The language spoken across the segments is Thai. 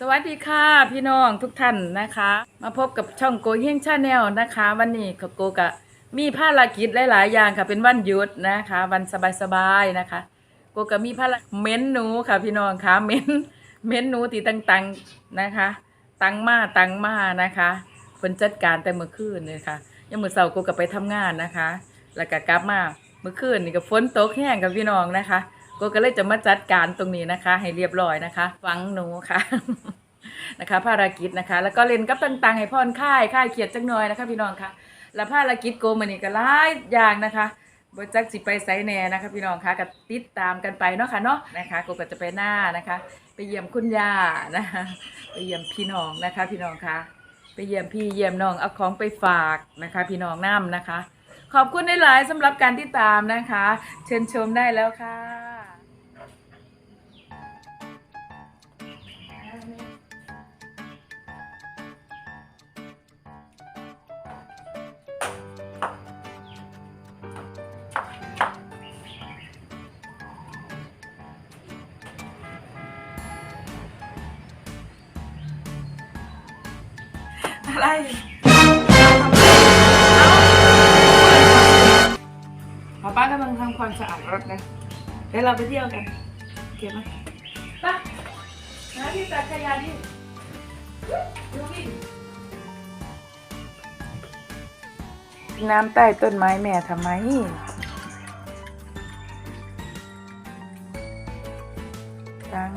สวัสดีค่ะพี่น้องทุกท่านนะคะ มาพบกับช่องโกเฮงชาแนลนะคะ วันนี้กับโกกะมีภารกิจหลาย ๆ อย่างค่ะ เป็นวันหยุดนะคะ วันสบาย ๆ นะคะ โกกะมีภารเม้นหนูค่ะพี่น้องค่ะเม้นเม้นหนูตีตังๆนะคะ ตังมาตังมานะคะผลจัดการแต่เมื่อคืนเลยค่ะยังมือเสาร์โกกะไปทำงานนะคะ แล้วก็กลับมาเมื่อคืนนี่ก็ฝนตกแห้งกับพี่น้องนะคะ ก็ก็เลยจะมาจัดการตรงนี้นะคะ ให้เรียบร้อยนะคะฟังหนูค่ะนะคะ ภารกิจนะคะ แล้วก็เล่นกับต่าง ๆ ให้พ่อนค่ายค่ายเขียดจังหน่อยนะคะ พี่น้องค่ะ แล้วภารกิจโกมันนี่ก็หลายอย่างนะคะบจักสิไปไซแหน่นะคะพี่น้องค่ะก็ติดตามกันไปเนาะค่ะเนาะนะคะโกก็จะไปหน้านะคะ ไปเยี่ยมคุณย่านะคะไปเยี่ยมพี่น้องนะคะ พี่น้องค่ะไปเยี่ยมพี่เยี่ยมน้องเอาของไปฝากนะคะ พี่น้องน้ำนะคะ ขอบคุณหลายๆสำหรับการติดตามนะคะ เชิญชมได้แล้วค่ะ อะไรป้าป้ากำลังทำความสะอาดรถนะเดี๋ยวเราไปเที่ยวกันโอเคไหมไปนะที่ตักขยะนี่ดูดิน้ำใต้ต้นไม้แม่ทำไมตัง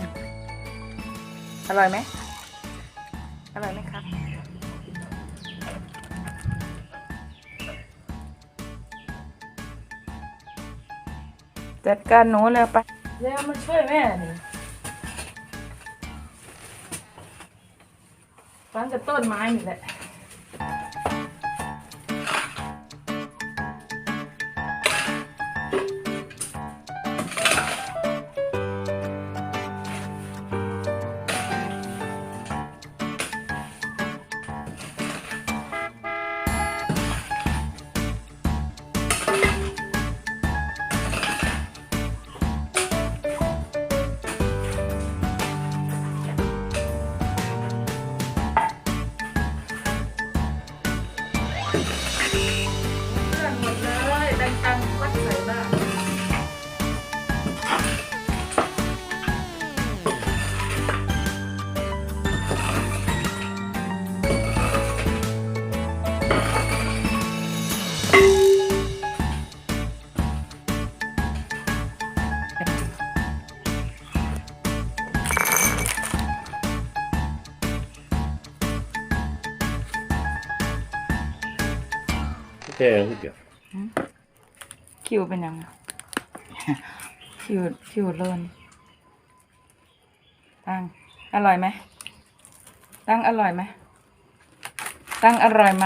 อร่อยไหมอร่อยไหมครับ จัดการหนูแล้วไปเร็วมาช่วยแม่นี่ฟังกับต้นไม้นี่แหละ ค่ยังเดียวคิวเป็นยังไงคิวคิวเลินตั้งอร่อยไหมตั้งอร่อยไหมตั้งอร่อยไหม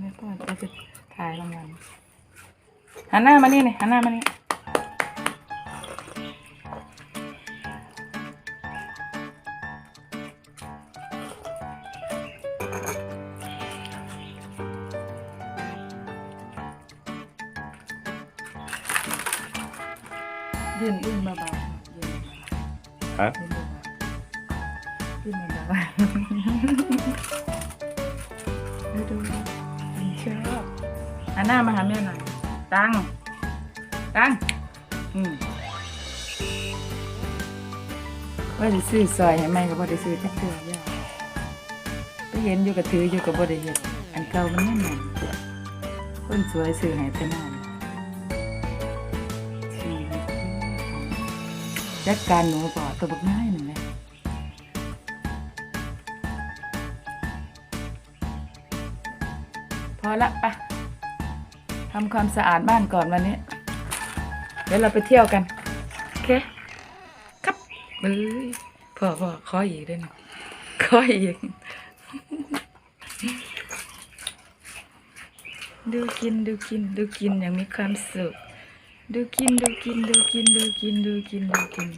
ไม่ปล่อยจะถ่ายรางวัลหันหน้ามานี่เลยหันหน้ามานี่ ยืนยืนเบาๆยืน啊，ยืนเบาๆยืนเบาๆดูดูชอบหันหน้ามาหาแม่หน่อยตั้งตั้งอืมว่าจะซื้อซอยให้ไหมก็บ่ได้ซื้อจักเทื่อย่าไปเห็นอยู่กับถืออยู่กับบ่ได้เห็นอันเก่ามันแน่นอนคนสวยซื้อให้แต่หน้า จัดการหนูก่อนตัวบักง่ายหนึ่งเลยพอละไปะทำความสะอาดบ้านก่อนวันนี้ เดี๋ยวเราไปเที่ยวกัน โอเค ครับเอ้ยพ่อพ่อขออีกด้วยนะขออีก ดูกินดูกินดูกินอย่างมีความสุข ดูกินดูกินดูกินดูกินดูกินดูกิน